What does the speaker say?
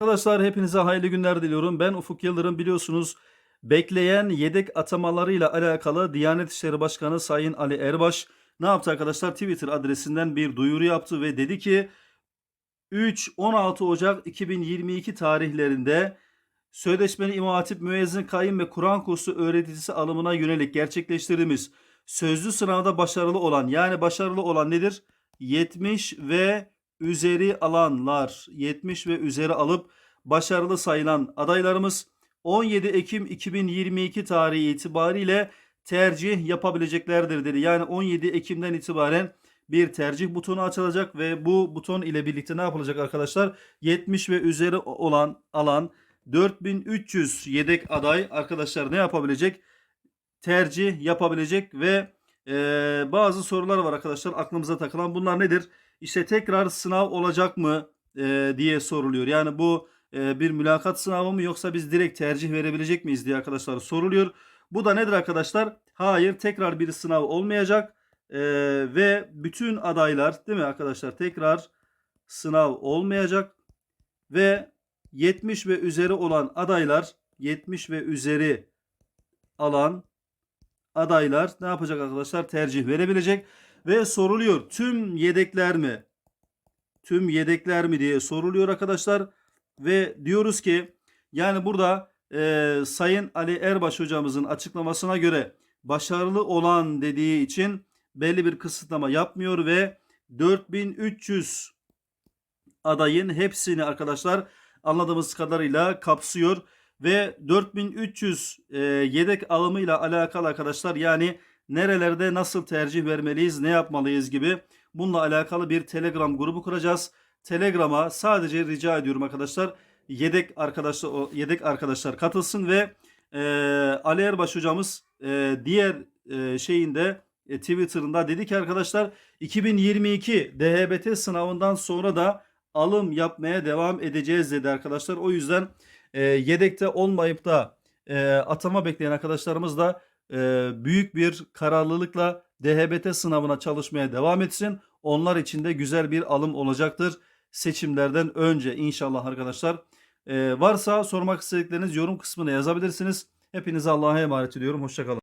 Arkadaşlar hepinize hayırlı günler diliyorum. Ben Ufuk Yıldırım biliyorsunuz bekleyen yedek atamalarıyla alakalı Diyanet İşleri Başkanı Sayın Ali Erbaş ne yaptı arkadaşlar? Twitter adresinden bir duyuru yaptı ve dedi ki 3-16 Ocak 2022 tarihlerinde Sözleşmeli İmam Hatip Müezzin Kayyım ve Kur'an kursu öğreticisi alımına yönelik gerçekleştirdiğimiz sözlü sınavda başarılı olan yani başarılı olan nedir? 70 ve üzeri alanlar 70 ve üzeri alıp başarılı sayılan adaylarımız 17 Ekim 2022 tarihi itibariyle tercih yapabileceklerdir dedi. Yani 17 Ekim'den itibaren bir tercih butonu açılacak ve bu buton ile birlikte ne yapılacak arkadaşlar? 70 ve üzeri olan alan 4300 yedek aday arkadaşlar ne yapabilecek? Tercih yapabilecek ve e, bazı sorular var arkadaşlar aklımıza takılan. Bunlar nedir? İşte tekrar sınav olacak mı e, diye soruluyor. Yani bu e, bir mülakat sınavı mı yoksa biz direkt tercih verebilecek miyiz diye arkadaşlar soruluyor. Bu da nedir arkadaşlar? Hayır tekrar bir sınav olmayacak E, ve bütün adaylar değil mi arkadaşlar tekrar sınav olmayacak ve 70 ve üzeri olan adaylar 70 ve üzeri alan adaylar ne yapacak arkadaşlar? Tercih verebilecek ve soruluyor. Tüm yedekler mi? Tüm yedekler mi diye soruluyor arkadaşlar ve diyoruz ki yani burada e, Sayın Ali Erbaş hocamızın açıklamasına göre başarılı olan dediği için belli bir kısıtlama yapmıyor ve 4300 adayın hepsini arkadaşlar anladığımız kadarıyla kapsıyor ve 4300 e, yedek alımıyla alakalı arkadaşlar yani nerelerde nasıl tercih vermeliyiz, ne yapmalıyız gibi bununla alakalı bir Telegram grubu kuracağız. Telegram'a sadece rica ediyorum arkadaşlar yedek arkadaşlar yedek arkadaşlar katılsın ve e, Ali Erbaş hocamız e, diğer e, şeyinde e, Twitter'ında dedi ki arkadaşlar 2022 DHBT sınavından sonra da alım yapmaya devam edeceğiz dedi arkadaşlar. O yüzden e, yedekte olmayıp da e, atama bekleyen arkadaşlarımız da e, büyük bir kararlılıkla DHBT sınavına çalışmaya devam etsin. Onlar için de güzel bir alım olacaktır seçimlerden önce inşallah arkadaşlar. E, varsa sormak istedikleriniz yorum kısmına yazabilirsiniz. Hepinize Allah'a emanet ediyorum. Hoşçakalın.